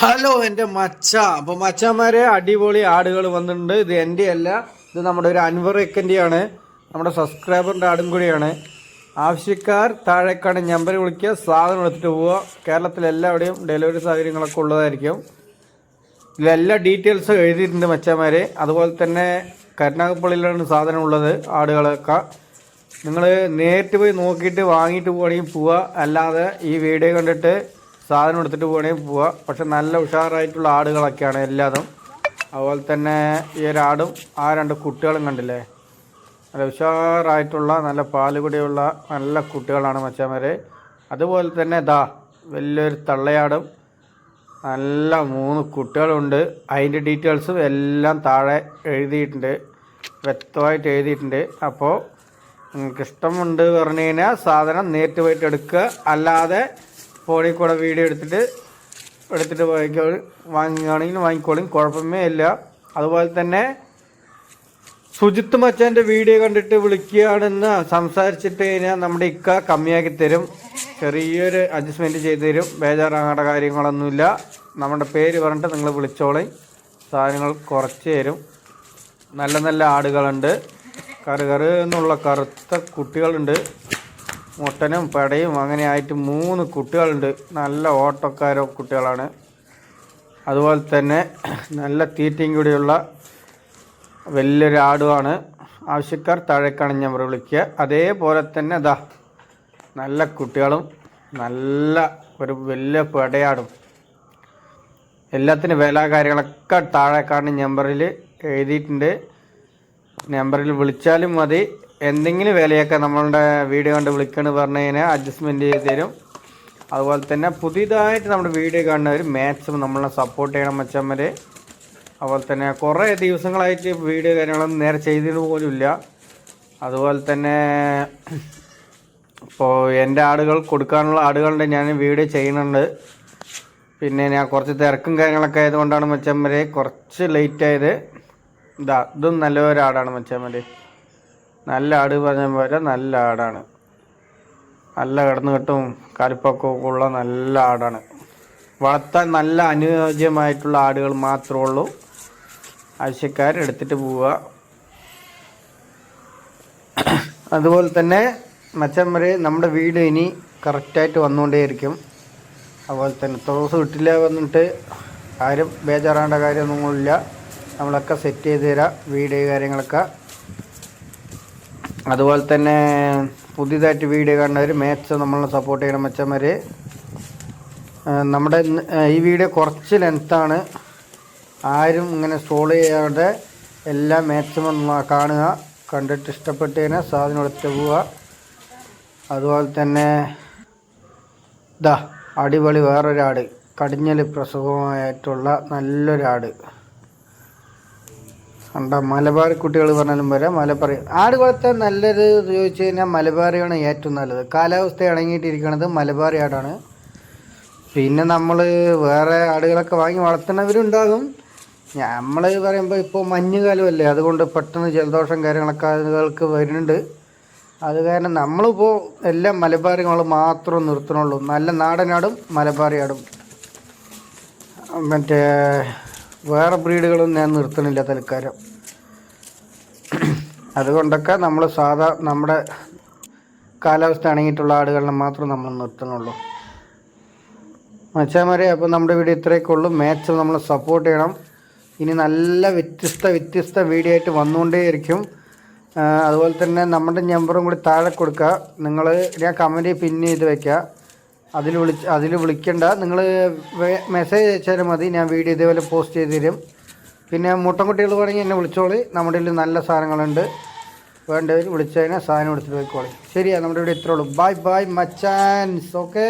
Hello എന്റെ മച്ച. അപ്പോൾ മച്ചന്മാരെ അടിപൊളി ആടുകൾ വന്നിട്ടുണ്ട്. ഇത് എന്റെ അല്ല ഇത് നമ്മുടെ ഒരു അൻവർ എക്കന്റെയാണ് നമ്മുടെ സബ്സ്ക്രൈബറിന്റെ ആടും കൂടിയാണ്. ആവശ്യക്കാർ താഴേക്കാണ് നമ്പർ വിളിക്കുക. സാധനം എടുത്തിട്ട് പോവുക. കേരളത്തിലെല്ലാവിടെയും ഡെലിവറി സൗകര്യങ്ങളൊക്കെ ഉള്ളതായിരിക്കും. ഇതിലെല്ലാ ഡീറ്റെയിൽസും എഴുതിയിട്ടുണ്ട് മച്ചന്മാരെ. അതുപോലെ തന്നെ കരുനാഗപ്പള്ളിയിലാണ് സാധനം ഉള്ളത് ആടുകളൊക്കെ. നിങ്ങൾ നേരിട്ട് പോയി നോക്കിയിട്ട് വാങ്ങിയിട്ട് പോവുകയാണെങ്കിൽ പോവുക. അല്ലാതെ ഈ വീഡിയോ കണ്ടിട്ട് സാധനം എടുത്തിട്ട് പോകണമെങ്കിൽ പോവുക പക്ഷെ നല്ല ഉഷാറായിട്ടുള്ള ആടുകളൊക്കെയാണ് എല്ലാതും. അതുപോലെ തന്നെ ഈ ഒരാടും ആ രണ്ട് കുട്ടികളും കണ്ടില്ലേ? നല്ല ഉഷാറായിട്ടുള്ള നല്ല പാലുകുടിയുള്ള നല്ല കുട്ടികളാണ് മച്ചാമാരെ. അതുപോലെ തന്നെ ദാ വലിയൊരു തള്ളയാടും നല്ല മൂന്ന് കുട്ടികളുണ്ട്. അതിന്റെ ഡീറ്റെയിൽസും എല്ലാം താഴെ എഴുതിയിട്ടുണ്ട്. വ്യക്തമായിട്ട് എഴുതിയിട്ടുണ്ട്. അപ്പോൾ നിങ്ങൾക്ക് ഇഷ്ടമുണ്ട് പറഞ്ഞു കഴിഞ്ഞാൽ സാധനം നേരിട്ട് പോയിട്ട് എടുക്കുക. അല്ലാതെ ഫോണിൽ കൂടെ വീഡിയോ എടുത്തിട്ട് എടുത്തിട്ട് വാങ്ങുകയാണെങ്കിൽ വാങ്ങിക്കോളും. കുഴപ്പമേ ഇല്ല. അതുപോലെ തന്നെ സുജിത്ത് മച്ചാന്റെ വീഡിയോ കണ്ടിട്ട് വിളിക്കുകയാണെന്ന് സംസാരിച്ചിട്ട് കഴിഞ്ഞാൽ നമ്മുടെ ഇക്ക കമ്മിയാക്കി തരും. ചെറിയൊരു അഡ്ജസ്റ്റ്മെന്റ് ചെയ്ത് തരും. ബേജാറാകേണ്ട കാര്യങ്ങളൊന്നുമില്ല. നമ്മുടെ പേര് പറഞ്ഞിട്ട് നിങ്ങൾ വിളിച്ചോളി. സാധനങ്ങൾ കുറച്ച് തരും. നല്ല നല്ല ആടുകളുണ്ട്. കറുകറ് കറ് എന്നുള്ള കറുത്ത കുട്ടികളുണ്ട്. മുട്ടനും പടയും അങ്ങനെ ആയിട്ട് മൂന്ന് കുട്ടികളുണ്ട്. നല്ല ഓട്ടക്കാരോ കുട്ടികളാണ്. അതുപോലെ തന്നെ നല്ല തീറ്റയും കൂടിയുള്ള വലിയൊരു ആടുമാണ്. ആവശ്യക്കാർ താഴേക്കാണ് ഞാൻ വിളിക്കുക. അതേപോലെ തന്നെ അതാ നല്ല കുട്ടികളും നല്ല ഒരു വലിയ പെടയാടും. എല്ലാത്തിനും വില കാര്യങ്ങളൊക്കെ താഴേക്കാണ് നമ്പറിൽ എഴുതിയിട്ടുണ്ട്. നമ്പറിൽ വിളിച്ചാലും മതി. എന്തെങ്കിലും വിലയൊക്കെ നമ്മളുടെ വീഡിയോ കണ്ട് വിളിക്കണമെന്ന് പറഞ്ഞു കഴിഞ്ഞാൽ അഡ്ജസ്റ്റ്മെന്റ് ചെയ്ത് തരും. അതുപോലെ തന്നെ പുതിയതായിട്ട് നമ്മുടെ വീഡിയോ കാണുന്നവർ മാക്സിമം നമ്മളെ സപ്പോർട്ട് ചെയ്യണം മച്ചമ്മര് അതുപോലെ തന്നെ കുറേ ദിവസങ്ങളായിട്ട് വീഡിയോ കാര്യങ്ങളൊന്നും നേരെ ചെയ്തിട്ട് പോലുമില്ല അതുപോലെ തന്നെ ഇപ്പോൾ എന്റെ ആടുകൾ കൊടുക്കാനുള്ള ആടുകളുടെ ഞാൻ വീഡിയോ ചെയ്യുന്നുണ്ട്. പിന്നെ ഞാൻ കുറച്ച് തിരക്കും കാര്യങ്ങളൊക്കെ ആയതുകൊണ്ടാണ് മച്ചമ്മരെ കുറച്ച് ലേറ്റ് ആയത്. ഇതാ ഇതും നല്ലൊരാടാണ് മച്ചമ്മര് നല്ല ആട് പറഞ്ഞ പോലെ നല്ല ആടാണ്. നല്ല കിടന്നു കെട്ടും കലിപ്പൊക്കെ ഉള്ള നല്ല ആടാണ്. വളർത്താൻ നല്ല അനുയോജ്യമായിട്ടുള്ള ആടുകൾ മാത്രമേ ഉള്ളൂ. ആവശ്യക്കാർ എടുത്തിട്ട് പോവുക. അതുപോലെ തന്നെ മച്ചമ്മര് നമ്മുടെ വീട് ഇനി കറക്റ്റായിട്ട് വന്നുകൊണ്ടേയിരിക്കും. അതുപോലെ തന്നെ തുറസ് കിട്ടില്ല വന്നിട്ട് ആരും ബേജാറാണ്ട കാര്യമൊന്നുമില്ല. നമ്മളൊക്കെ സെറ്റ് ചെയ്ത് തരാം വീട് കാര്യങ്ങളൊക്കെ. അതുപോലെ തന്നെ പുതിയതായിട്ട് വീഡിയോ കാണുന്നവർ മാത്സ് നമ്മളെ സപ്പോർട്ട് ചെയ്യണം മച്ചന്മാർ നമ്മുടെ ഈ വീഡിയോ കുറച്ച് ലെങ്ത്താണ് ആരും ഇങ്ങനെ സ്ട്രോൾ ചെയ്യാതെ എല്ലാ മാക്സിമം കാണുക. കണ്ടിട്ട് ഇഷ്ടപ്പെട്ട് കഴിഞ്ഞാൽ സാധനം എടുത്ത് പോവുക. അതുപോലെ തന്നെ ഇതാ അടിപൊളി വേറൊരാട്. കടിഞ്ഞൽ പ്രസവമായിട്ടുള്ള നല്ലൊരാട്. കണ്ട മലബാർ കുട്ടികൾ പറഞ്ഞാലും വരാം മലബാർ ആട് നല്ലത് ചോദിച്ചു കഴിഞ്ഞാൽ മലബാറിയാണ് ഏറ്റവും നല്ലത്. കാലാവസ്ഥ ഇണങ്ങിയിട്ടിരിക്കുന്നത് മലബാറി ആടാണ്. പിന്നെ നമ്മൾ വേറെ ആടുകളൊക്കെ വാങ്ങി വളർത്തുന്നവരുണ്ടാകും. നമ്മൾ പറയുമ്പോൾ ഇപ്പോൾ മഞ്ഞുകാലമല്ലേ അതുകൊണ്ട് പെട്ടെന്ന് ജലദോഷം കാര്യങ്ങളൊക്കെ ആളുകൾക്ക് വരുന്നുണ്ട്. അത് കാരണം നമ്മളിപ്പോൾ എല്ലാം മലബാറികൾ മാത്രം നിർത്തണുള്ളൂ. നല്ല നാടനാടും മലബാറി ആടും. മറ്റേ വേറെ ബ്രീഡുകളും ഞാൻ നിർത്തണില്ല തൽക്കാലം. അതുകൊണ്ടൊക്കെ നമ്മൾ സാധാ നമ്മുടെ കാലാവസ്ഥ അണങ്ങിയിട്ടുള്ള ആടുകളിനെ മാത്രം നമ്മൾ നിർത്തുന്നുള്ളൂ. മച്ചാമാരെ അപ്പോൾ നമ്മുടെ വീഡിയോ ഇത്രയൊക്കെ ഉള്ളൂ. മാച്ച് നമ്മൾ സപ്പോർട്ട് ചെയ്യണം. ഇനി നല്ല വ്യത്യസ്ത വ്യത്യസ്ത വീഡിയോ ആയിട്ട് വന്നുകൊണ്ടേയിരിക്കും. അതുപോലെ തന്നെ നമ്മുടെ നമ്പറും കൂടി താഴെ കൊടുക്കുക. നിങ്ങൾ ഞാൻ കമന്റ് പിൻ ചെയ്ത് വെക്കുക അതിൽ വിളിച്ച് അതിൽ വിളിക്കണ്ട. നിങ്ങൾ മെസ്സേജ് അയച്ചാലും മതി. ഞാൻ വീഡിയോ ഇതേപോലെ പോസ്റ്റ് ചെയ്ത് തരും. പിന്നെ മുട്ടൻകുട്ടികൾ വേണമെങ്കിൽ എന്നെ വിളിച്ചോളി. നമ്മുടെ കയ്യിൽ നല്ല സാധനങ്ങളുണ്ട്. വേണ്ടവർ വിളിച്ചതിനെ സാധനം എടുത്തിട്ട് പോയിക്കോളി. ശരിയാ നമ്മുടെ ഇവിടെ ഇത്രയുള്ളൂ ബൈ ബൈ മച്ചാൻസ്. ഓക്കെ